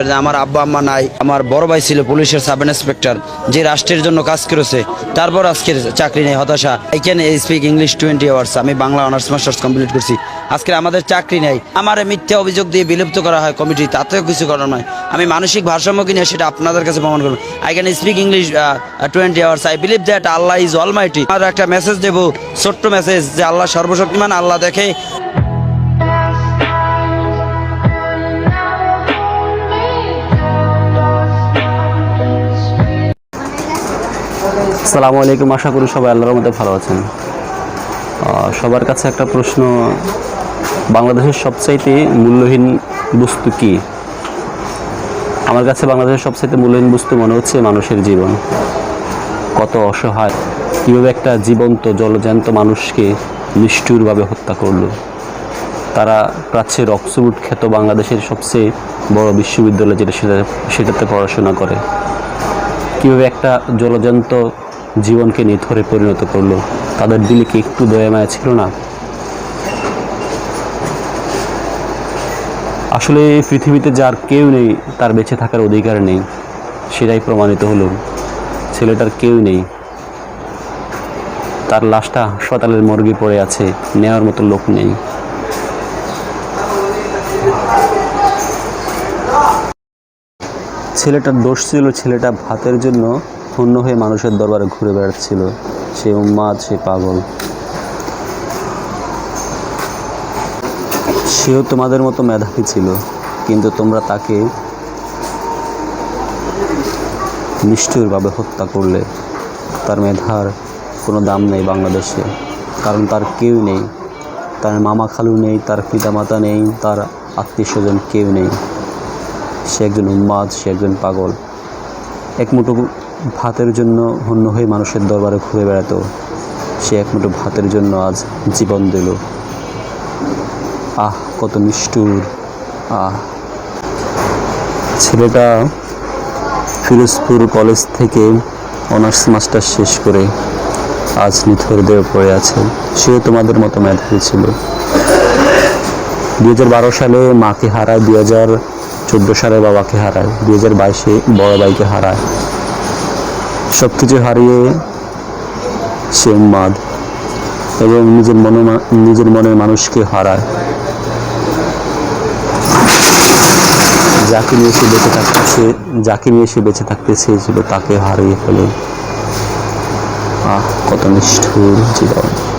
আমার আব্বা আম্মা নাই, আমার বড় ভাই ছিল পুলিশের সাব ইন্সপেক্টর, যে রাষ্ট্রের জন্য কাজ করেছে, তারপর আজকের চাকরি নেই, হতাশা। I can speak English twenty hours আমি বাংলা অনার্স মাস্টার্স কমপ্লিট করছি। আজকে আমাদের চাকরি নেই। আমার মিথ্যা অভিযোগ দিয়ে বিলুপ্ত করা হয় কমিটি তাতেও কিছু করার নয়। আমি মানসিক ভারসাম্য কিনে সেটা আপনাদের কাছে প্রমাণ করব। I can speak English twenty hours I believe that Allah is almighty আর একটা মেসেজ দেবো, ছোট্ট মেসেজ যে আল্লাহ সর্বশক্তিমান, আল্লাহ দেখে। আসসালামু আলাইকুম, আশা করি সবাই আল্লাহর মধ্যে ভালো আছেন। সবার কাছে একটা প্রশ্ন, বাংলাদেশের সবচাইতে মূল্যহীন বস্তু কি? আমার কাছে বাংলাদেশের সবচাইতে মূল্যহীন বস্তু মনে হচ্ছে মানুষের জীবন। কত অসহায়, কীভাবে একটা জীবন্ত, জলজ্যান্ত মানুষকে নিষ্ঠুরভাবে হত্যা করল। তারা প্রাচ্যের অক্সফোর্ড খ্যাত বাংলাদেশের সবচেয়ে বড় বিশ্ববিদ্যালয় যেটা, সেটা সেটাতে পড়াশোনা করে। কীভাবে একটা জলজন্ত জীবনকে নিথরে পরিণত করল। তাদের দিলে কি একটু দয়া মায়া ছিল না? আসলে পৃথিবীতে যার কেউ নেই, তার বেঁচে থাকার অধিকার নেই। সেটাই প্রমাণিত হলো। ছেলেটার কেউ নেই। তার লাশটা হাসপাতালের মর্গে পড়ে আছে, নেওয়ার মতো লোক নেই। ছেলেটার দোষ ছিল ছেলেটা ভাতের জন্য হন্য হয়ে মানুষের দরবারে ঘুরে বেড়াচ্ছিল সে উম্মাদ, সে পাগল। সেও তোমাদের মতো মেধাবী ছিল, কিন্তু তোমরা তাকে নিষ্ঠুরভাবে হত্যা করলে। তার মেধার কোনো দাম নেই বাংলাদেশে, কারণ তার কেউ নেই। তার মামা খালু নেই, তার পিতামাতা নেই, তার আত্মীয় স্বজন কেউ নেই। সে একজন উন্মাদ সে একজন পাগল। এক মুঠো ভাতের জন্য হন্য হয়ে মানুষের দরবারে ঘুরে বেড়াতো। সে একমাত্র ভাতের জন্য আজ জীবন দিল। আহ, কত নিষ্ঠুর। আহ। ছেলেটা ফিরোজপুর কলেজ থেকে অনার্স মাস্টার শেষ করে আজ নিথর দেহ পড়ে আছে। সেও তোমাদের মতো মেধাবী ছিল। দু হাজার বারো সালে মাকে হারায় দুই হাজার চোদ্দ সালে বাবাকে হারায় দুই হাজার বাইশে বড় ভাইকে হারায়। সব কিছু হারিয়ে সে উন্মাদ এবং নিজের মনে নিজের মনের মানুষকে হারায়। যাকে নিয়ে সে বেঁচে থাকতেছে, যাকে নিয়ে সে বেঁচে থাকতে চেয়েছিল তাকে হারিয়ে ফেলে। আহ, কত নিষ্ঠুর জীবন।